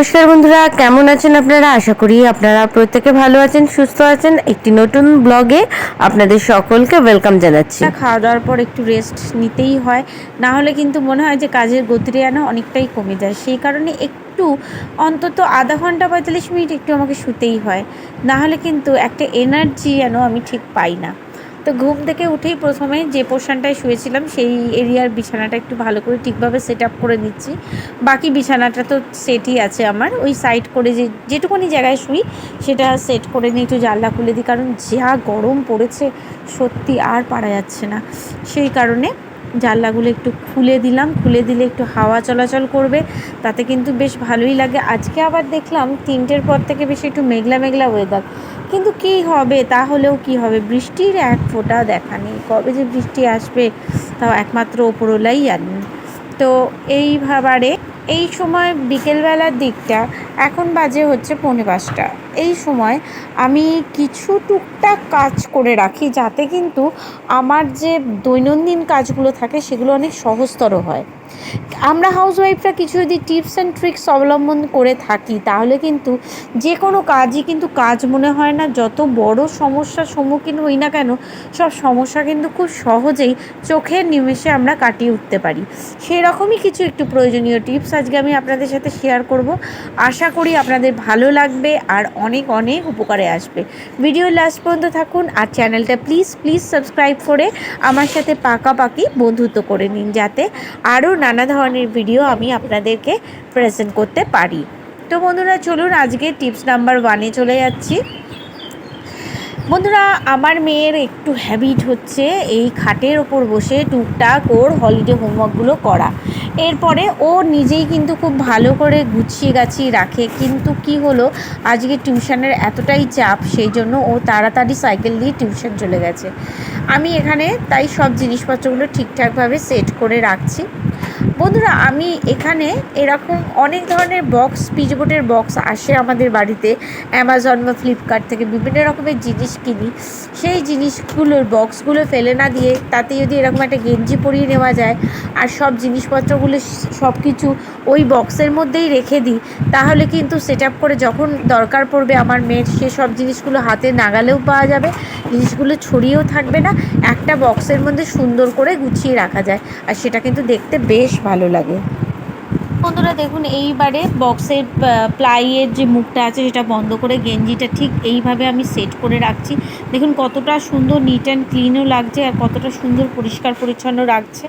নমস্কার বন্ধুরা, কেমন আছেন আপনারা? আশা করি আপনারা প্রত্যেকে ভালো আছেন, সুস্থ আছেন। একটি নতুন ব্লগে আপনাদের সকলকে ওয়েলকাম জানাচ্ছি। খাওয়া দাওয়ার পর একটু রেস্ট নিতেই হয়। না হলে কিন্তু মনে হয় যে কাজের গতি যেন অনেকটাই কমে যায়। সেই কারণে একটু, অন্তত আধা ঘণ্টা পঁয়তাল্লিশ মিনিট একটু আমাকে শুতেই হয়। না হলে কিন্তু একটা এনার্জি যেন আমি ঠিক পাই না। তো ঘুম থেকে উঠেই প্রথমে যে পোর্শনটায় শুয়েছিলাম, সেই এরিয়ার বিছানাটা একটু ভালো করে ঠিকভাবে সেট আপ করে নিচ্ছি। বাকি বিছানাটা তো সেটই আছে আমার। ওই সাইড করে যে, যেটুকুনি জায়গায় শুই, সেটা সেট করে নিয়ে একটু জানলা খুলে দিই। কারণ যা গরম পড়েছে, সত্যি আর পারা যাচ্ছে না। সেই কারণে জানলাগুলো একটু খুলে দিলাম। খুলে দিলে একটু হাওয়া চলাচল করবে। তাতে কিন্তু বেশ ভালোই লাগে। আজকে আবার দেখলাম তিনটের পর থেকে বেশি একটু মেঘলা মেঘলা ওয়েদার কিন্তু কি হবে? তাহলেও কি হবে? বৃষ্টির এক ফোঁটা দেখা নেই। কবে যে বৃষ্টি আসবে, তাও একমাত্র ওপরওয়ালাই জানেন। তো এই ভাবারে এই সময় বিকেলবেলার দিকটা এখন বাজে হচ্ছে পৌনে পাঁচটা। এই সময় আমি কিছু টুকটাক কাজ করে রাখি যাতে কিন্তু আমার যে দৈনন্দিন কাজগুলো থাকে সেগুলো অনেক সহজতর হয়। আমরা হাউসওয়াইফরা কিছু যদি টিপস অ্যান্ড ট্রিক্স অবলম্বন করে থাকি, তাহলে কিন্তু যে কোনো কাজই কিন্তু কাজ মনে হয় না। যত বড় সমস্যার সম্মুখীন হই না কেন, সব সমস্যা কিন্তু খুব সহজেই চোখের নিমেষে আমরা কাটিয়ে উঠতে পারি। সেরকমই কিছু একটু প্রয়োজনীয় টিপস আজকে আমি আপনাদের সাথে শেয়ার করব। আশা করি আপনাদের ভালো লাগবে আর অনেক অনেক উপকারে আসবে। ভিডিও লাস্ট পর্যন্ত থাকুন আর চ্যানেলটা প্লিজ প্লিজ সাবস্ক্রাইব করে আমার সাথে পাকাপাকি বন্ধুত্ব করে নিন, যাতে আরও নানা ধরনের ভিডিও আমি আপনাদেরকে প্রেজেন্ট করতে পারি। তো বন্ধুরা, চলুন আজকে টিপস নাম্বার ওয়ানে চলে যাচ্ছি। বন্ধুরা, আমার মেয়ের একটু হ্যাবিট হচ্ছে এই খাটের ওপর বসে টুকটাক ওর হলিডে হোমওয়ার্কগুলো করা। এরপরে ও নিজেই কিন্তু খুব ভালো করে গুছিয়ে গাছিয়ে রাখে। কিন্তু কি হলো, আজকে টিউশনের এতটাই চাপ, সেই জন্য ও তাড়াতাড়ি সাইকেল দিয়ে টিউশন চলে গেছে। আমি এখানে তাই সব জিনিসপত্রগুলো ঠিকঠাকভাবে সেট করে রাখছি। বন্ধুরা, আমি এখানে এরকম অনেক ধরনের বক্স পিজবোর্ডের বক্স আসে আমাদের বাড়িতে। অ্যামাজন বা ফ্লিপকার্ট থেকে বিভিন্ন রকমের জিনিস কিনি। সেই জিনিসগুলোর বক্সগুলো ফেলে না দিয়ে তাতে যদি এরকম একটা গেঞ্জি পরিয়ে নেওয়া যায় আর সব জিনিসপত্রগুলো সব কিছু ওই বক্সের মধ্যেই রেখে দিই, তাহলে কিন্তু সেট আপ করে যখন দরকার পড়বে আমার মেয়ের, সে সব জিনিসগুলো হাতে নাগালেও পাওয়া যাবে। জিনিসগুলো ছড়িয়েও থাকবে না। একটা বক্সের মধ্যে সুন্দর করে গুছিয়ে রাখা যায়। আর সেটা কিন্তু দেখতে বেশ ভালো। লাগে। বন্ধুরা দেখুন, এইবারে বক্সের প্লাইয়ের যে মুখটা আছে সেটা বন্ধ করে গেঞ্জিটা ঠিক এইভাবে আমি সেট করে রাখছি। দেখুন কতটা সুন্দর নিট অ্যান্ড ক্লিনও লাগছে আর কতটা সুন্দর পরিষ্কার পরিচ্ছন্ন রাখছে।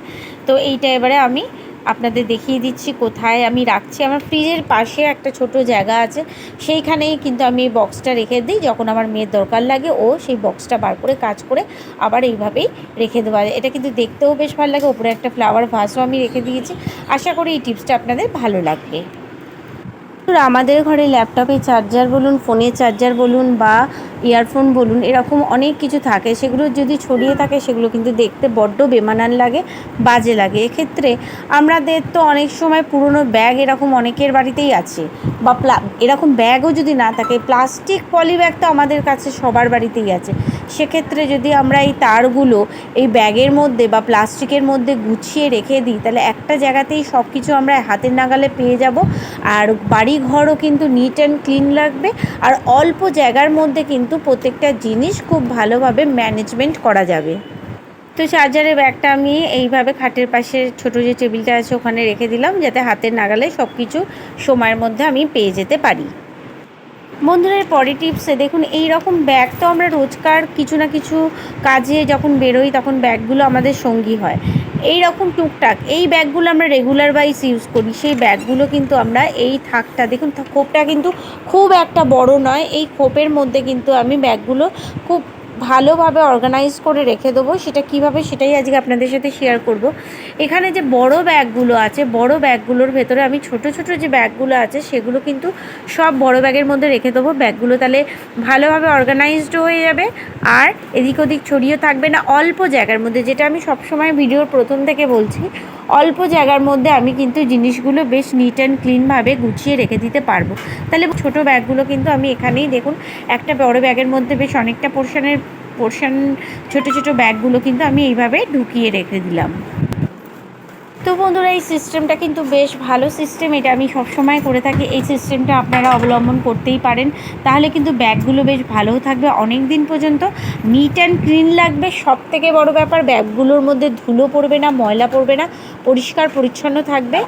তো এইটা এবারে আমি আপনাদের দেখিয়ে দিচ্ছি কোথায় আমি রাখছি। আমার ফ্রিজের পাশে একটা ছোট জায়গা আছে। সেইখানেই কিন্তু আমি এই বক্সটা রেখে দিই। যখন আমার মেয়ের দরকার লাগে, ও সেই বক্সটা বার করে কাজ করে আবার এইভাবেই রেখে দেওয়া যায়। এটা কিন্তু দেখতেও বেশ ভালো লাগে। ওপরে একটা ফ্লাওয়ার ভাসও আমি রেখে দিয়েছি। আশা করি এই টিপসটা আপনাদের ভালো লাগবে। আমাদের ঘরে ল্যাপটপে চার্জার বলুন ফোনে চার্জার বলুন বা ইয়ারফোন বলুন, এরকম অনেক কিছু থাকে। সেগুলো যদি ছড়িয়ে থাকে, সেগুলো কিন্তু দেখতে বড্ড বেমানান লাগে, বাজে লাগে। এক্ষেত্রে আমাদের তো অনেক সময় পুরনো ব্যাগ এরকম অনেকের বাড়িতেই আছে। বা প্লা, এরকম ব্যাগও যদি না থাকে, প্লাস্টিক পলি ব্যাগ তো আমাদের কাছে সবার বাড়িতেই আছে। সেক্ষেত্রে যদি আমরা এই তারগুলো এই ব্যাগের মধ্যে বা প্লাস্টিকের মধ্যে গুছিয়ে রেখে দিই, তাহলে একটা জায়গাতেই সব কিছু আমরা হাতের নাগালে পেয়ে যাব। আর বাড়ি ঘরও কিন্তু নিট অ্যান্ড ক্লিন লাগবে। আর অল্প জায়গার মধ্যে কিন্তু প্রত্যেকটা জিনিস খুব ভালোভাবে ম্যানেজমেন্ট করা যাবে। তো চার্জারের ব্যাগটা আমি এইভাবে খাটের পাশে ছোট যে টেবিলটা আছে ওখানে রেখে দিলাম, যাতে হাতের নাগালে সব কিছু সময়ের মধ্যে আমি পেয়ে যেতে পারি। বন্ধুদের পরে টিপসে দেখুন এই রকম ব্যাগ তো আমরা রোজকার কিছু না কিছু কাজে যখন বেরোই, তখন ব্যাগগুলো আমাদের সঙ্গী হয়। এই রকম টুকটাক এই ব্যাগগুলো আমরা রেগুলার ওয়াইজ ইউজ করি, সেই ব্যাগগুলো কিন্তু আমরা এই থাকটা দেখুন খোপটা কিন্তু খুব একটা বড় নয়, এই খোপের মধ্যে কিন্তু আমি ব্যাগগুলো খুব ভালোভাবে অর্গানাইজ করে রেখে দেবো। সেটা কীভাবে সেটাই আজকে আপনাদের সাথে শেয়ার করব। এখানে যে বড় ব্যাগগুলো আছে, বড় ব্যাগগুলোর ভেতরে আমি ছোট ছোট যে ব্যাগগুলো আছে, সেগুলো কিন্তু সব বড় ব্যাগের মধ্যে রেখে দেবো। ব্যাগগুলো তাহলে ভালোভাবে অর্গানাইজড হয়ে যাবে। আর এদিক ওদিক ছড়িয়ে থাকবে না, অল্প জায়গার মধ্যে, যেটা আমি সবসময় ভিডিওর প্রথম থেকে বলছি, অল্প জায়গার মধ্যে আমি কিন্তু জিনিসগুলো বেশ নিট অ্যান্ড ক্লিনভাবে গুছিয়ে রেখে দিতে পারব। তাহলে ছোট ব্যাগগুলো কিন্তু আমি এখানেই দেখুন, একটা বড় ব্যাগের মধ্যে বেশ অনেকটা পোর্শনের পোর্শন ছোট ছোট ব্যাগগুলো কিন্তু আমি এইভাবে ঢুকিয়ে রেখে দিলাম। তো বন্ধুরা, এই সিস্টেমটা কিন্তু বেশ ভালো সিস্টেম এটা আমি সবসময় করে থাকি। এই সিস্টেমটা আপনারা অবলম্বন করতেই পারেন। তাহলে কিন্তু ব্যাগগুলো বেশ ভালোও থাকবে। অনেক দিন পর্যন্ত নিট অ্যান্ড ক্লিন লাগবে। সব থেকে বড় ব্যাপার, ব্যাগগুলোর মধ্যে ধুলো পড়বে না, ময়লা পড়বে না, পরিষ্কার, পরিচ্ছন্ন থাকবে।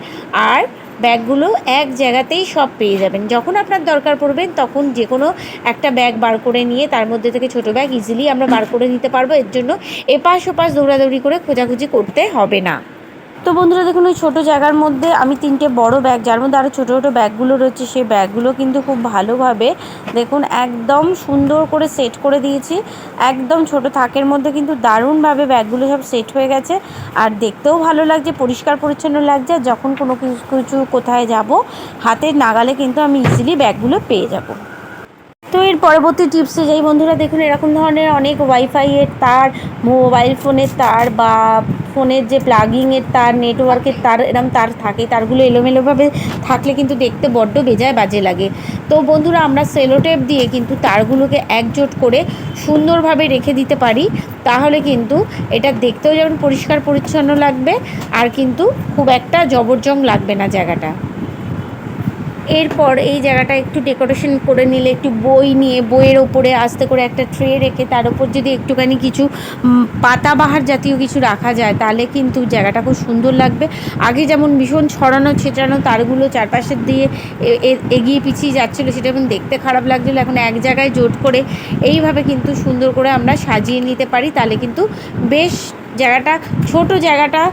আর ব্যাগগুলো এক জায়গাতেই সব পেয়ে যাবেন। যখন আপনার দরকার পড়বেন তখন যে কোনো একটা ব্যাগ বার করে নিয়ে তার মধ্যে থেকে ছোট ব্যাগ ইজিলি আমরা বার করে নিতে পারব। এর জন্য এপাশ ওপাশ দৌড়াদৌড়ি করে খোঁজাখুঁজি করতে হবে না। তো বন্ধুরা দেখুন, ওই ছোটো জায়গার মধ্যে আমি তিনটে বড় ব্যাগ যার মধ্যে আরও ছোটো ছোটো ব্যাগগুলো রয়েছে, সেই ব্যাগগুলো কিন্তু খুব ভালোভাবে দেখুন, একদম সুন্দর করে সেট করে দিয়েছি। একদম ছোট থাকের মধ্যে কিন্তু দারুণভাবে ব্যাগগুলো সব সেট হয়ে গেছে। আর দেখতেও ভালো লাগছে, পরিষ্কার পরিচ্ছন্ন লাগছে যখন কোনো কিছু কোথায় যাব, হাতের নাগালে কিন্তু আমি ইজিলি ব্যাগগুলো পেয়ে যাব। তো এর পরবর্তী টিপসে যাই বন্ধুরা দেখুন, এরকম ধরনের অনেক ওয়াইফাইয়ের তার মোবাইল ফোনের তার বা ফোনের যে প্লাগিংয়ের তার নেটওয়ার্কের তার, এরম তার থাকে, তারগুলো এলোমেলোভাবে থাকলে কিন্তু দেখতে বড্ড বেজায় বাজে লাগে। তো বন্ধুরা, আমরা সেলোটেপ দিয়ে কিন্তু তারগুলোকে একজোট করে সুন্দরভাবে রেখে দিতে পারি, তাহলে কিন্তু এটা দেখতেও যেমন পরিষ্কার পরিচ্ছন্ন লাগবে, আর কিন্তু খুব একটা জবরজং লাগবে না জায়গাটা। এরপর এই জায়গাটা একটু ডেকোরেশন করে নিলে, একটু বই নিয়ে, বইয়ের ওপরে আস্তে করে একটা ট্রে রেখে তার উপর যদি একটুখানি কিছু পাতাবাহার জাতীয় কিছু রাখা যায়, তাহলে কিন্তু জায়গাটা খুব সুন্দর লাগবে। আগে যেমন ভীষণ ছড়ানো ছেটানো তারগুলো চারপাশের দিয়ে এগিয়ে পিছিয়ে যাচ্ছিল, সেটা এখন দেখতে খারাপ লাগছিল। এখন এক জায়গায় জোট করে এইভাবে কিন্তু সুন্দর করে আমরা সাজিয়ে নিতে পারি, তাহলে কিন্তু বেশ জায়গাটা, ছোট জায়গাটা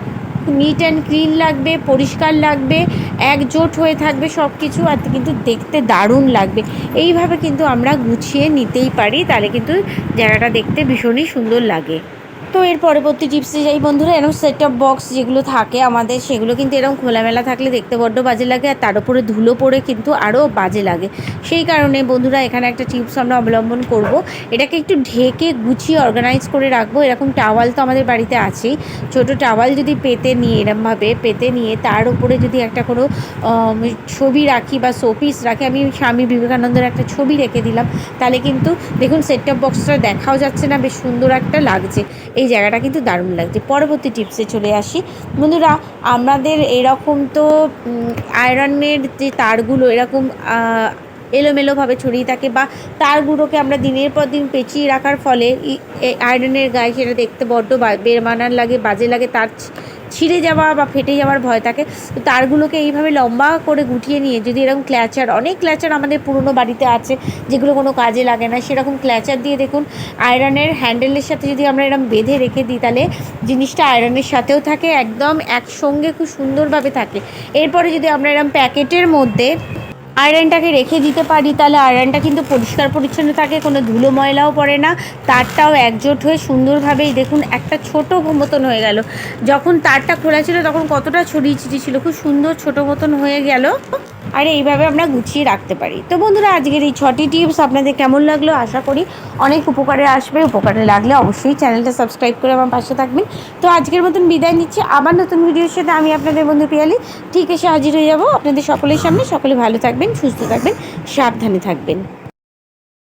নিট অ্যান্ড ক্লিন লাগবে, পরিষ্কার লাগবে, একজোট হয়ে থাকবে সব কিছু আর কিন্তু দেখতে দারুণ লাগবে। এইভাবে কিন্তু আমরা গুছিয়ে নিতেই পারি, তাহলে কিন্তু জায়গাটা দেখতে ভীষণই সুন্দর লাগে। তো এর পরবর্তী টিপসে যাই বন্ধুরা, এরকম সেট আপ বক্স যেগুলো থাকে আমাদের, সেগুলো কিন্তু এরকম খোলামেলা থাকলে দেখতে বড্ড বাজে লাগে আর তার উপরে ধুলো পড়ে কিন্তু আরও বাজে লাগে। সেই কারণে বন্ধুরা, এখানে একটা টিপস আমরা অবলম্বন করব। এটাকে একটু ঢেকে গুছিয়ে অর্গানাইজ করে রাখব। এরকম টাওয়াল তো আমাদের বাড়িতে আছেই। ছোট টাওয়াল যদি পেতে নিয়ে, এরমভাবে পেতে নিয়ে তার উপরে যদি একটা কোনো ছবি রাখি বা শোপিস রাখি, আমি স্বামী বিবেকানন্দের একটা ছবি রেখে দিলাম। তাহলে কিন্তু দেখুন সেট টপ বক্সটা দেখাও যাচ্ছে না, বেশ সুন্দর একটা লাগছে। এই জায়গাটা কিন্তু দারুণ লাগছে। পরবর্তী টিপসে চলে আসি। বন্ধুরা, আমাদের এরকম তো আয়রনের যে তারগুলো, এরকম এলোমেলোভাবে ছড়িয়ে থাকে বা তারগুলোকে আমরা দিনের পর দিন পেঁচিয়ে রাখার ফলে আয়রনের গায়ে সেটা দেখতে বড্ড বা- বেমানার লাগে, বাজে লাগে, তার ছিঁড়ে যাওয়া বা ফেটে যাওয়ার ভয় থাকে। তো তারগুলোকে এইভাবে লম্বা করে গুটিয়ে নিয়ে যদি এরকম ক্ল্যাচার অনেক ক্ল্যাচার আমাদের পুরনো বাড়িতে আছে, যেগুলো কোনো কাজে লাগে না, সেরকম ক্ল্যাচার দিয়ে দেখুন আয়রনের হ্যান্ডেলের সাথে যদি আমরা এরকম বেঁধে রেখে দিই, তাহলে জিনিসটা আয়রনের সাথেও থাকে, একদম একসঙ্গে খুব সুন্দরভাবে থাকে। এরপরে যদি আমরা এরকম প্যাকেটের মধ্যে আয়রনটাকে রেখে দিতে পারি, তাহলে আয়রনটা কিন্তু পরিষ্কার পরিচ্ছন্ন থাকে, কোনো ধুলো ময়লাও পড়ে না। তারটাও একজোট হয়ে সুন্দরভাবেই দেখুন, একটা ছোট মতন হয়ে গেল। যখন তারটা খোলা ছিল, তখন কতটা ছড়িয়ে ছিটি ছিল, খুব সুন্দর ছোট মতন হয়ে গেল। আর এইভাবে আমরা গুছিয়ে রাখতে পারি। তো বন্ধুরা, আজকের এই ছটি টিপস আপনাদের কেমন লাগল আশা করি অনেক উপকারে আসবে। উপকারে লাগলে অবশ্যই চ্যানেলটা সাবস্ক্রাইব করে আমার পাশে থাকবেন। তো আজকের মতন বিদায় নিচ্ছি। আবার নতুন ভিডিওর সাথে আমি আপনাদের বন্ধু পিয়ালি ঠিক এসে হাজির হয়ে যাব। আপনাদের সকলের সামনে সকলে ভালো থাকবেন, সুস্থ থাকবেন, সাবধানে থাকবেন।